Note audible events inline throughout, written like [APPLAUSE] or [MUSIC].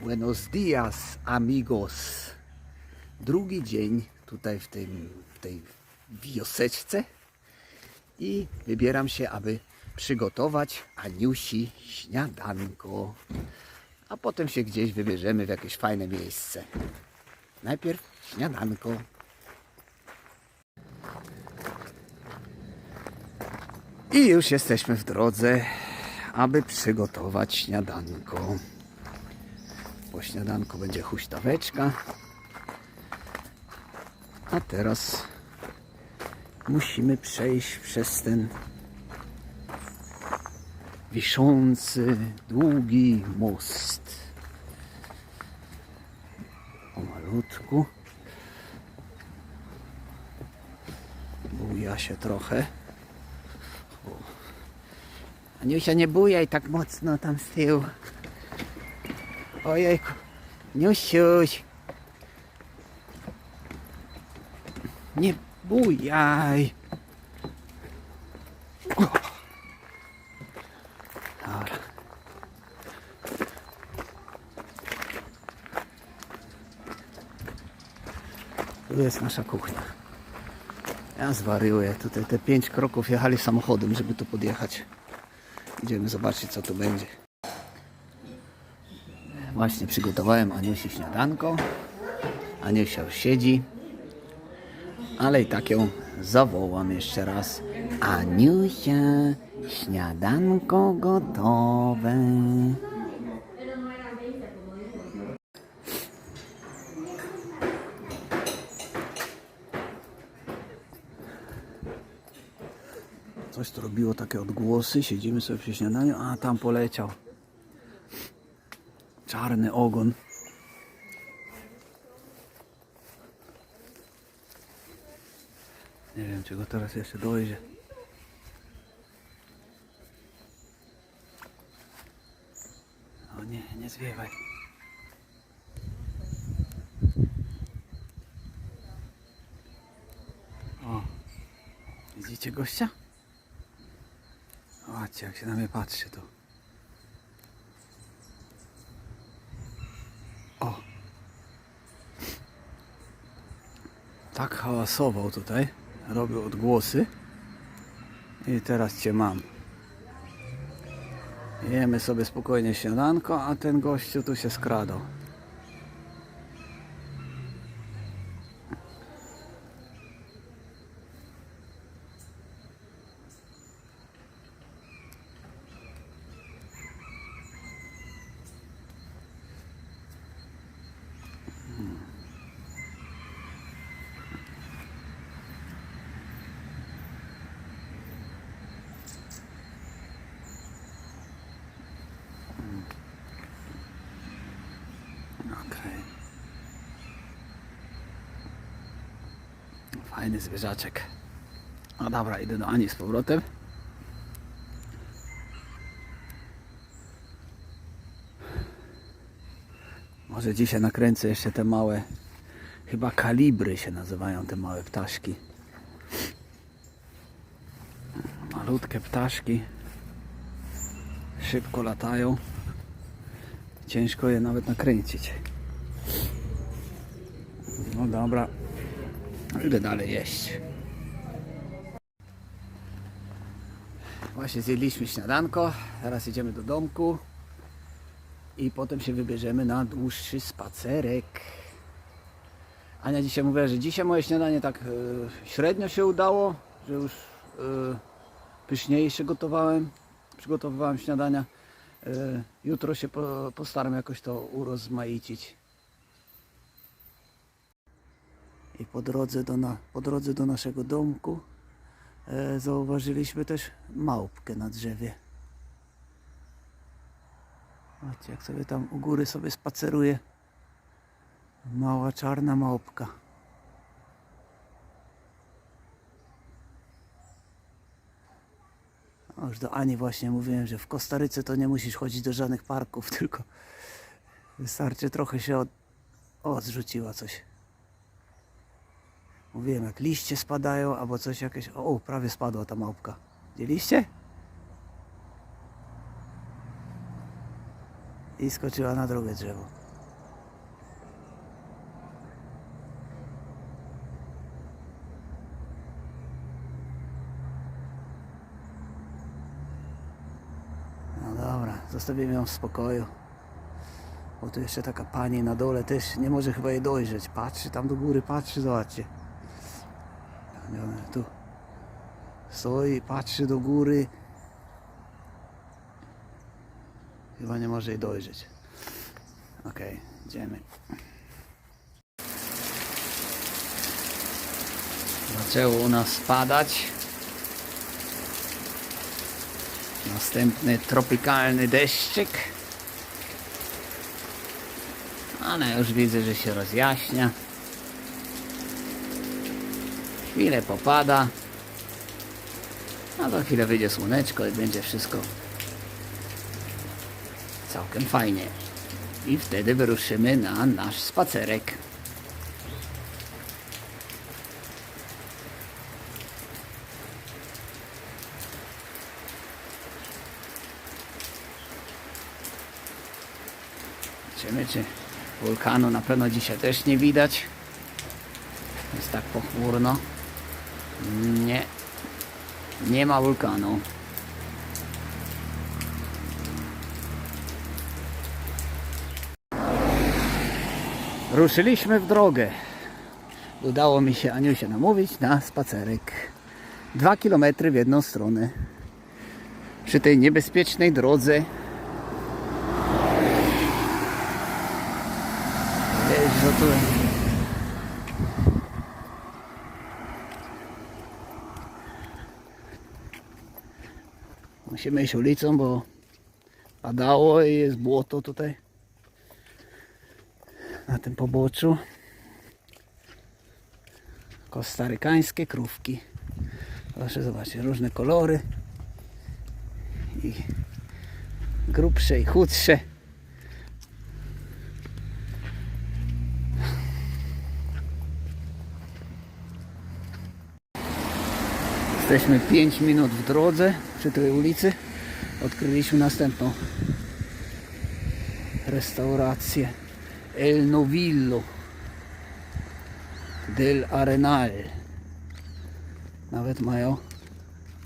Buenos dias, amigos. Drugi dzień tutaj w, tym, w tej wioseczce i wybieram się, aby przygotować Aniusi śniadanko. A potem się gdzieś wybierzemy w jakieś fajne miejsce. Najpierw śniadanko. I już jesteśmy w drodze, aby przygotować śniadanko. Po śniadanku będzie huśtaweczka. A teraz musimy przejść przez ten wiszący, długi most. O malutku. Buja się trochę. Aniusia, nie bujaj tak mocno tam z tyłu. Ojejku. Niusiuś. Nie bujaj. Dobra. Tu jest nasza kuchnia. Ja zwariuję. Tutaj te pięć kroków jechali samochodem, żeby tu podjechać. Idziemy zobaczyć, co tu będzie. Właśnie przygotowałem Aniusi śniadanko. Aniusia już siedzi. Ale i tak ją zawołam jeszcze raz. Aniusia, śniadanko gotowe. Coś tu robiło takie odgłosy. Siedzimy sobie przy śniadaniu. A tam poleciał. Czarny ogon. Nie wiem, czy go teraz jeszcze dojdzie. O nie, nie zwiewaj. O, widzicie gościa? Zobaczcie, jak się na mnie patrzy tu. O. Tak hałasował tutaj. Robił odgłosy. I teraz cię mam. Jemy sobie spokojnie śniadanko, a ten gościu tu się skradał. Fajny zwierzaczek. No dobra, idę do Ani z powrotem. Może dzisiaj nakręcę jeszcze te małe, chyba kalibry się nazywają te małe ptaszki. Malutkie ptaszki. Szybko latają. Ciężko je nawet nakręcić. No dobra. Idę dalej jeść. Właśnie zjedliśmy śniadanko. Teraz idziemy do domku. I potem się wybierzemy na dłuższy spacerek. Ania dzisiaj mówiła, że dzisiaj moje śniadanie tak e, średnio się udało, że już e, pyszniejsze gotowałem. Przygotowywałem śniadania. E, Jutro się po, postaram jakoś to urozmaicić. I po drodze do, na, po drodze do naszego domku e, zauważyliśmy też małpkę na drzewie. Zobaczcie, jak sobie tam u góry sobie spaceruje. Mała czarna małpka. O, już do Ani właśnie mówiłem, że w Kostaryce to nie musisz chodzić do żadnych parków, [LAUGHS] tylko wystarczy trochę się od... O, zrzuciła coś. Mówiłem, jak liście spadają albo coś jakieś. O, o prawie spadła ta małpka. Widzieliście? I skoczyła na drugie drzewo. No dobra, zostawimy ją w spokoju. Bo tu jeszcze taka pani na dole też nie może chyba jej dojrzeć. Patrzy tam do góry, patrzy, zobaczcie. Tu stoi, patrzy do góry. Chyba nie może jej dojrzeć. Okej, idziemy. Zaczęło u nas padać. Następny tropikalny deszczyk. Ale już widzę, że się rozjaśnia. Chwilę popada. A za chwilę wyjdzie słoneczko i będzie wszystko całkiem fajnie. I wtedy wyruszymy na nasz spacerek. Zobaczymy, czy wulkanu na pewno dzisiaj też nie widać. Jest tak pochmurno. Nie. Nie ma wulkanu. Ruszyliśmy w drogę. Udało mi się Aniusia namówić na spacerek. Dwa kilometry w jedną stronę. Przy tej niebezpiecznej drodze Wiesz, że tu... Musimy iść ulicą, bo padało i jest błoto tutaj na tym poboczu. Kostarykańskie krówki. Proszę zobaczyć, różne kolory i grubsze i chudsze. Jesteśmy 5 minut w drodze przy tej ulicy. Odkryliśmy następną restaurację El Novillo del Arenal. Nawet mają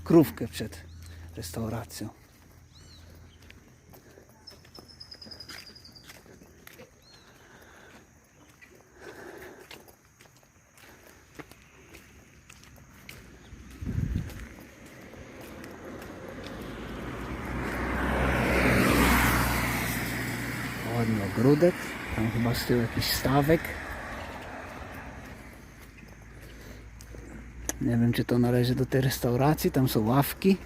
krówkę przed restauracją. Ogródek. Tam chyba z tyłu jakiś stawek. Nie wiem, czy to należy do tej restauracji. Tam są ławki.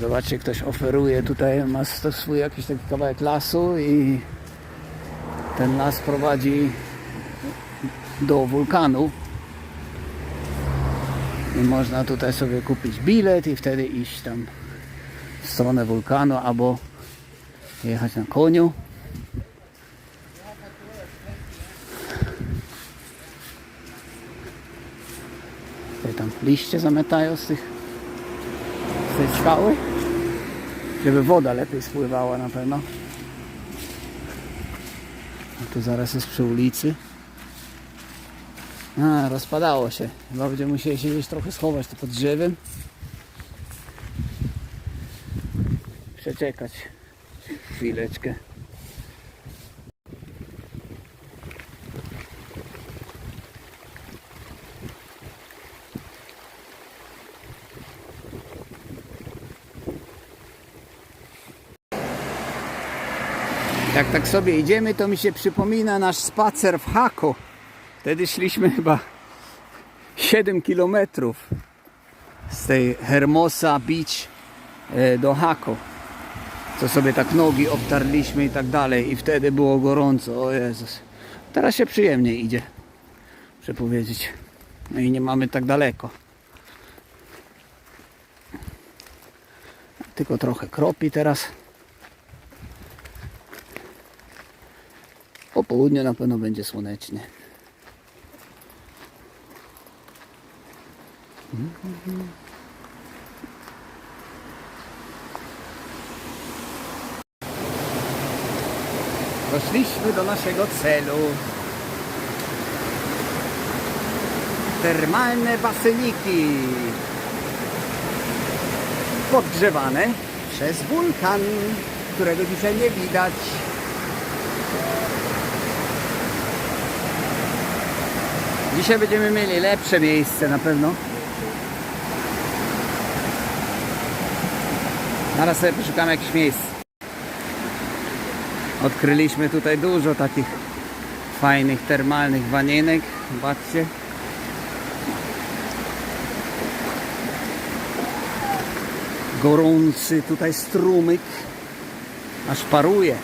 Zobaczcie, ktoś oferuje tutaj, ma swój jakiś taki kawałek lasu i ten las prowadzi do wulkanu. I można tutaj sobie kupić bilet i wtedy iść tam w stronę wulkanu albo jechać na koniu. Tutaj tam liście zamytają z tych z tej skały, żeby woda lepiej spływała na pewno. A tu zaraz jest przy ulicy. A, rozpadało się. Chyba będziemy musieli się gdzieś trochę schować tu pod drzewem. Przeczekać chwileczkę. Jak tak sobie idziemy, to mi się przypomina nasz spacer w Hako. Wtedy szliśmy chyba 7 kilometrów z tej Hermosa Beach e, do Hako. Co sobie tak nogi obtarliśmy i tak dalej. I wtedy było gorąco. O Jezus. Teraz się przyjemnie idzie. Muszę powiedzieć. No i nie mamy tak daleko. Tylko trochę kropi teraz. Po południu na pewno będzie słonecznie. Doszliśmy do naszego celu. Termalne baseniki. Podgrzewane przez wulkan, którego dzisiaj nie widać. Dzisiaj będziemy mieli lepsze miejsce na pewno. Zaraz sobie poszukamy jakichś miejsc. Odkryliśmy tutaj dużo takich fajnych termalnych wanienek. Zobaczcie. Gorący tutaj strumyk. Aż paruje.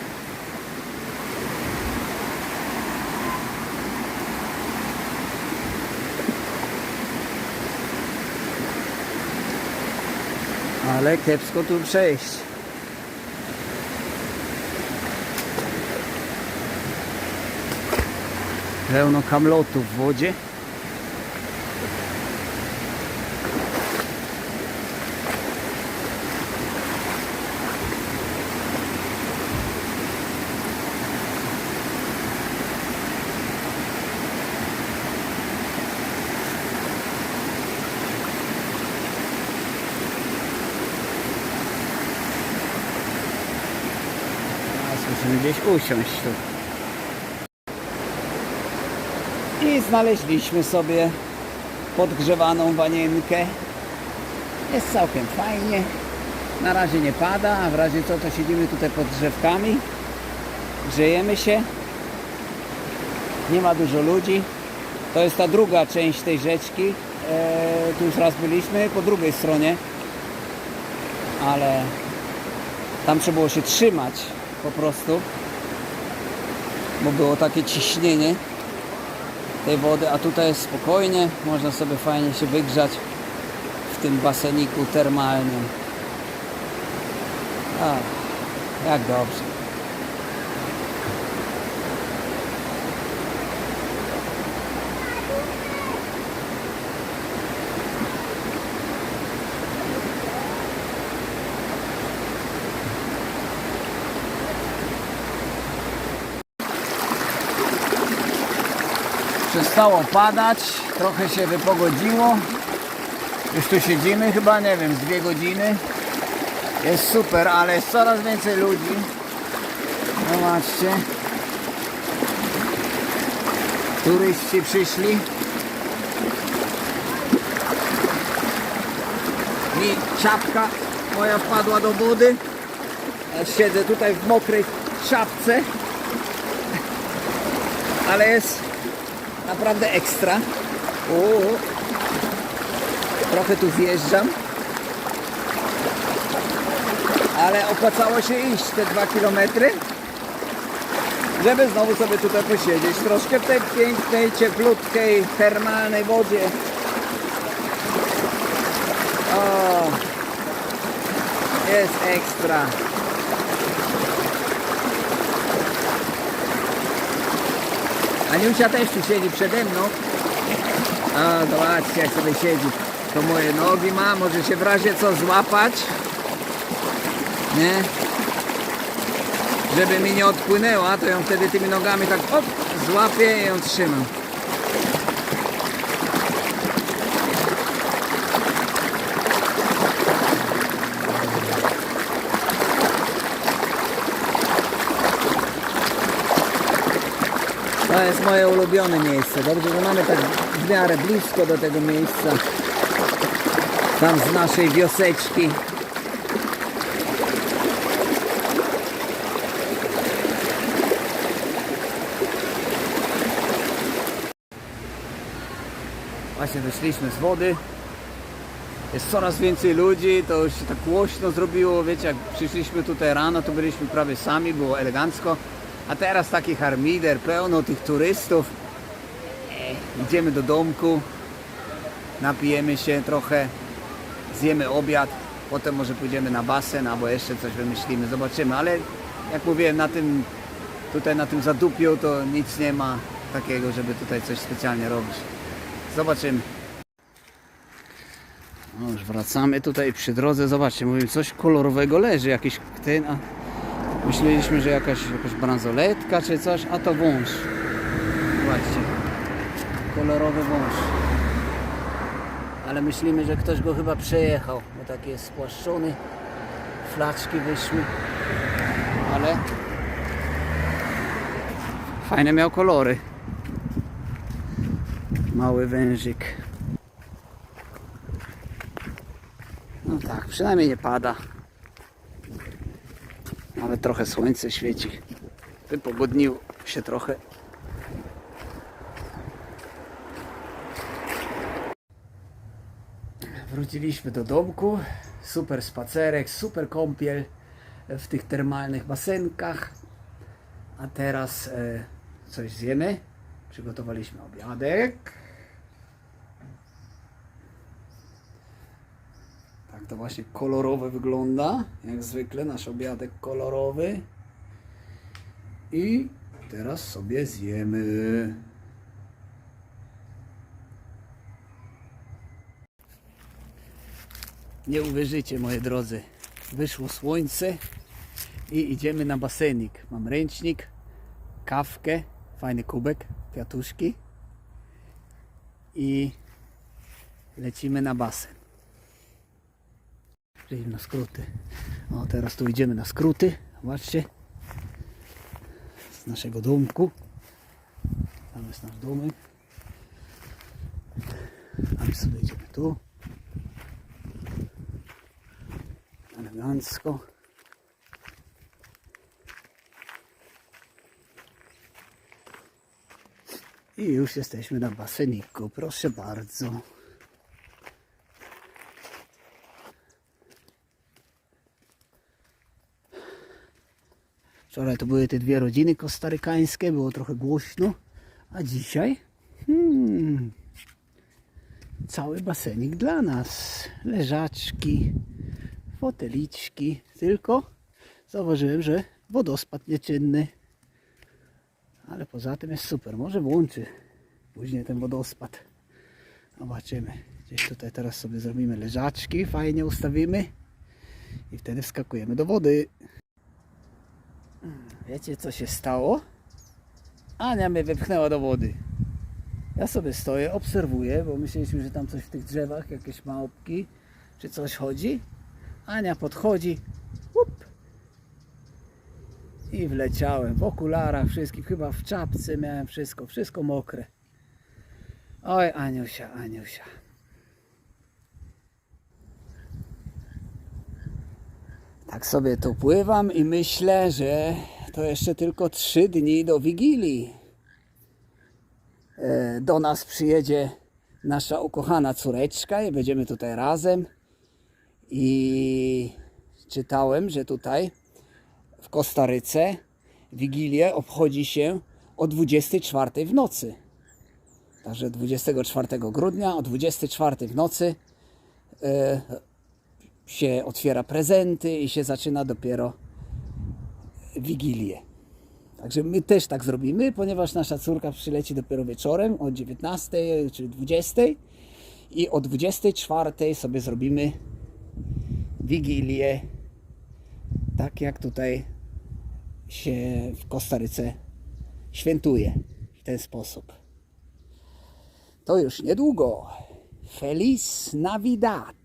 Ale kiepsko tu przejść. Pełno kamlotów w wodzie. Teraz musimy gdzieś usiąść tu. I znaleźliśmy sobie podgrzewaną wanienkę. Jest całkiem fajnie. Na razie nie pada, a w razie co to siedzimy tutaj pod drzewkami. Grzejemy się. Nie ma dużo ludzi. To jest ta druga część tej rzeczki. Eee, tu już raz byliśmy po drugiej stronie. Ale tam trzeba było się trzymać po prostu. Bo było takie ciśnienie tej wody, a tutaj jest spokojnie, można sobie fajnie się wygrzać w tym baseniku termalnym. A, jak dobrze. Przestało padać, trochę się wypogodziło. Już tu siedzimy chyba, nie wiem, z dwie godziny. Jest super, ale jest coraz więcej ludzi. Zobaczcie. Turyści przyszli. Mi czapka moja wpadła do wody. Ja siedzę tutaj w mokrej czapce. Ale jest naprawdę ekstra. Trochę tu wjeżdżam. Ale opłacało się iść te dwa kilometry, żeby znowu sobie tutaj posiedzieć troszkę w tej pięknej, cieplutkiej, termalnej wodzie. O, jest ekstra. Aniusia też tu siedzi przede mną. A zobaczcie jak sobie siedzi. To moje nogi ma, może się w razie co złapać. Nie? Żeby mi nie odpłynęła, to ją wtedy tymi nogami tak op, złapię i ją trzymam. To jest moje ulubione miejsce. Dobrze, że mamy tak w miarę blisko do tego miejsca. Tam z naszej wioseczki. Właśnie wyszliśmy z wody. Jest coraz więcej ludzi, to już się tak głośno zrobiło. Wiecie, jak przyszliśmy tutaj rano, to byliśmy prawie sami, było elegancko. A teraz taki harmider, pełno tych turystów. Idziemy do domku, napijemy się trochę, zjemy obiad, potem może pójdziemy na basen albo jeszcze coś wymyślimy, zobaczymy. Ale jak mówiłem, na tym, tutaj na tym zadupiu to nic nie ma takiego, żeby tutaj coś specjalnie robić. Zobaczymy. No już wracamy tutaj przy drodze, zobaczcie, mówię, coś kolorowego leży, jakiś ten, a Myśleliśmy, że jakaś, jakaś bransoletka czy coś, a to wąż. Zobaczcie. Kolorowy wąż. Ale myślimy, że ktoś go chyba przejechał, bo taki jest spłaszczony. Flaczki wyszły. Ale fajne miał kolory. Mały wężyk. No tak, przynajmniej nie pada. Nawet trochę słońce świeci. Wypogodniło się trochę. Wróciliśmy do domku. Super spacerek, super kąpiel w tych termalnych basenkach. A teraz e, coś zjemy. Przygotowaliśmy obiadek. To właśnie kolorowe wygląda. Jak zwykle nasz obiadek kolorowy. I teraz sobie zjemy. Nie uwierzycie, moi drodzy. Wyszło słońce i idziemy na basenik. Mam ręcznik, kawkę, fajny kubek, kwiatuszki i lecimy na basen. Przejdźmy na skróty. O, teraz tu idziemy na skróty. Zobaczcie. Z naszego domku. Tam jest nasz domek. A my sobie idziemy tu. Elegancko. I już jesteśmy na baseniku. Proszę bardzo. Wczoraj to były te dwie rodziny kostarykańskie, było trochę głośno, a dzisiaj hmm, cały basenik dla nas. Leżaczki, foteliczki, tylko zauważyłem, że wodospad nieczynny. Ale poza tym jest super. Może włączy później ten wodospad. Zobaczymy. Gdzieś tutaj teraz sobie zrobimy leżaczki, fajnie ustawimy i wtedy wskakujemy do wody. Wiecie co się stało? Ania mnie wypchnęła do wody. Ja sobie stoję, obserwuję, bo myśleliśmy, że tam coś w tych drzewach, jakieś małpki czy coś chodzi. Ania podchodzi, up, i wleciałem w okularach wszystkich, chyba w czapce miałem wszystko, wszystko mokre. Oj, Aniusia, Aniusia. Tak sobie tu pływam i myślę, że to jeszcze tylko trzy dni do Wigilii. E, Do nas przyjedzie nasza ukochana córeczka i będziemy tutaj razem. I czytałem, że tutaj w Kostaryce Wigilię obchodzi się o 24 w nocy. Także 24 grudnia o 24 w nocy e, się otwiera prezenty i się zaczyna dopiero Wigilię. Także my też tak zrobimy, ponieważ nasza córka przyleci dopiero wieczorem o 19 czy 20 i o 24 sobie zrobimy Wigilię tak jak tutaj się w Kostaryce świętuje w ten sposób. To już niedługo. Feliz Navidad.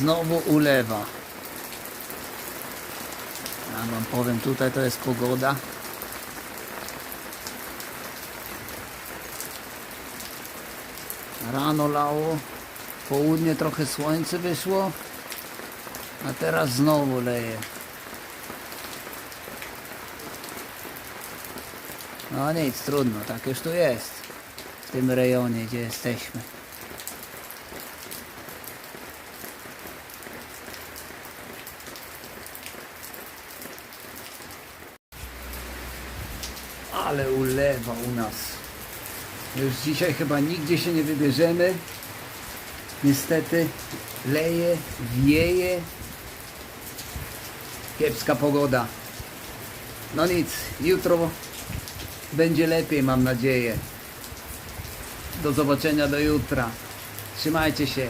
Znowu ulewa. Ja wam powiem, tutaj to jest pogoda. Rano lało, południe trochę słońce wyszło, a teraz znowu leje. No nic, trudno, tak już tu jest. W tym rejonie, gdzie jesteśmy. U nas. Już dzisiaj chyba nigdzie się nie wybierzemy. Niestety leje, wieje. Kiepska pogoda. No nic, jutro będzie lepiej, mam nadzieję. Do zobaczenia do jutra. Trzymajcie się.